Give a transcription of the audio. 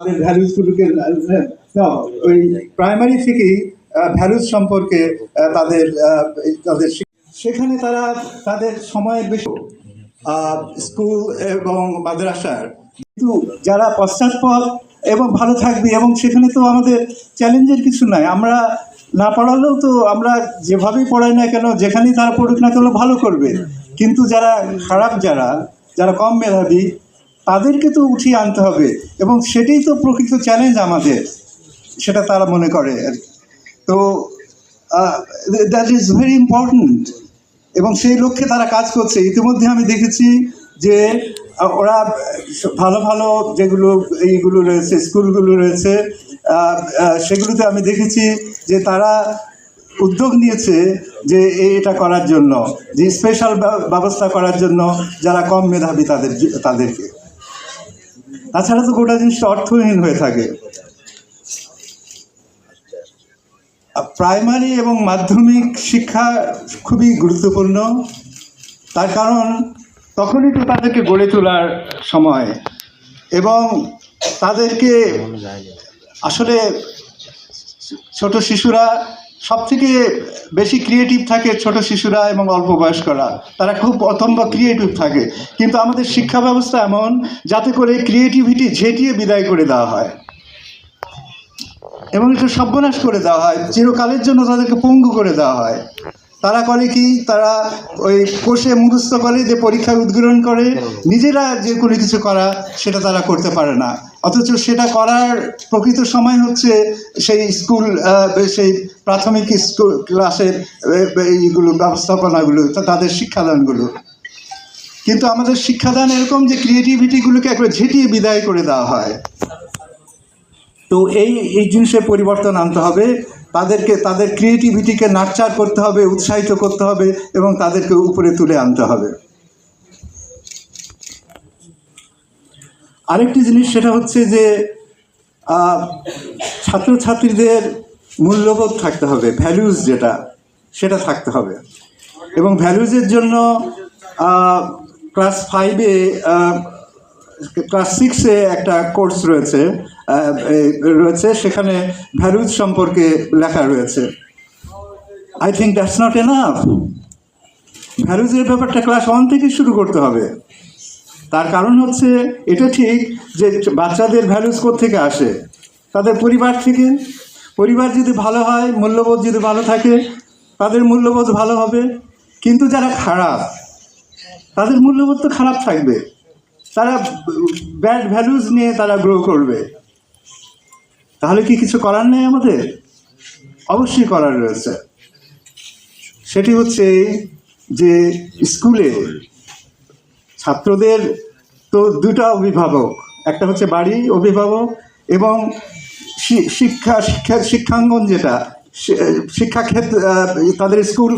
তাদের ভ্যালুসগুলোকে না, ওই প্রাইমারি থেকেই ভ্যালুস সম্পর্কে তাদের তাদের সেখানে তারা তাদের সময়ের বেশি স্কুল এবং মাদ্রাসার। কিন্তু যারা পশ্চাৎপদ এবং ভালো থাকবে এবং সেখানে তো আমাদের চ্যালেঞ্জের কিছু নাই আমরা না পড়ালেও তো আমরা যেভাবেই পড়াই না কেন যেখানেই তারা পড়ুক না কেন ভালো করবে। কিন্তু যারা খারাপ যারা যারা কম মেধাবী তাদেরকে তো উঠিয়ে আনতে হবে এবং সেটাই তো প্রকৃত চ্যালেঞ্জ আমাদের, সেটা তারা মনে করে আর। তো দ্যাট ইজ ভেরি ইম্পর্ট্যান্ট এবং সেই লক্ষ্যে তারা কাজ করছে ইতিমধ্যে আমি দেখেছি যে ওরা ভালো ভালো যেগুলো এইগুলো রয়েছে, স্কুলগুলো রয়েছে সেগুলোতে আমি দেখেছি যে তারা উদ্যোগ নিয়েছে যে এটা করার জন্য, যে স্পেশাল ব্যবস্থা করার জন্য যারা কম মেধাবী তাদের তাদেরকে তাছাড়া তো গোটা জিনিসটা অর্থহীন হয়ে থাকে। প্রাইমারি এবং মাধ্যমিক শিক্ষা খুবই গুরুত্বপূর্ণ। তার কারণ, তখনই তো তাদেরকে গড়ে তোলার সময়। এবং তাদেরকে আসলে ছোট শিশুরা সব থেকে বেশি ক্রিয়েটিভ থাকে ছোট শিশুরা এবং অল্প বয়স্করা। তারা খুব অত্যন্ত ক্রিয়েটিভ থাকে। কিন্তু আমাদের শিক্ষা ব্যবস্থা এমন, যাতে করে ক্রিয়েটিভিটি ঝেঁটিয়ে বিদায় করে দেওয়া হয়। এবং একটু সর্বনাশ করে দেওয়া হয়। চিরকালের জন্য তাদেরকে পঙ্গু করে দেওয়া হয়। তারা করে কি? তারা ওই কোষে মুখস্থ করে যে পরীক্ষায় উদ্গ্রহণ করে। নিজেরা যে কোনো কিছু করা, সেটা তারা করতে পারে না। অথচ সেটা করার প্রকৃত সময় হচ্ছে সেই স্কুল সেই প্রাথমিক স্কুল ক্লাসের এইগুলো, ব্যবস্থাপনাগুলো তাদের শিক্ষাদানগুলো। কিন্তু আমাদের শিক্ষাদান এরকম যে ক্রিয়েটিভিটিগুলোকে একবার ঝেঁটিয়ে বিদায় করে দেওয়া হয়। তো এই এই জিনিসের পরিবর্তন আনতে হবে। তাদেরকে, তাদের ক্রিয়েটিভিটিকে নাকচার করতে হবে, উৎসাহিত করতে হবে এবং তাদেরকে উপরে তুলে আনতে হবে। আরেকটি জিনিস সেটা হচ্ছে যে ছাত্রছাত্রীদের মূল্যবোধ থাকতে হবে ভ্যালুজ যেটা, সেটা থাকতে হবে। এবং ভ্যালুজের জন্য ক্লাস ফাইভে ক্লাস সিক্সে একটা কোর্স রয়েছে রয়েছে, সেখানে ভ্যালুজ সম্পর্কে লেখা রয়েছে। I think that's not enough ভ্যালুজের ব্যাপারটা ক্লাস ওয়ান থেকে শুরু করতে হবে। তার কারণ হচ্ছে এটা ঠিক যে বাচ্চাদের ভ্যালুস থেকে আসে? তাদের পরিবার থেকে। পরিবার যদি ভালো হয়, মূল্যবোধ যদি ভালো থাকে, তাদের মূল্যবোধ ভালো হবে। কিন্তু যারা খারাপ, তাদের মূল্যবোধ তো খারাপ থাকবে। তারা ব্যাড ভ্যালুস নিয়ে তারা গ্রো করবে। তাহলে কি কিছু করার নেই আমাদের? অবশ্যই করার রয়েছে। সেটি হচ্ছে যে স্কুলে ছাত্রদের তো দুটা অভিভাবক, একটা হচ্ছে বাড়ি অভিভাবক এবং শিক্ষা শিক্ষা, শিক্ষাঙ্গন যেটা শিক্ষাক্ষেত্র তাদের স্কুল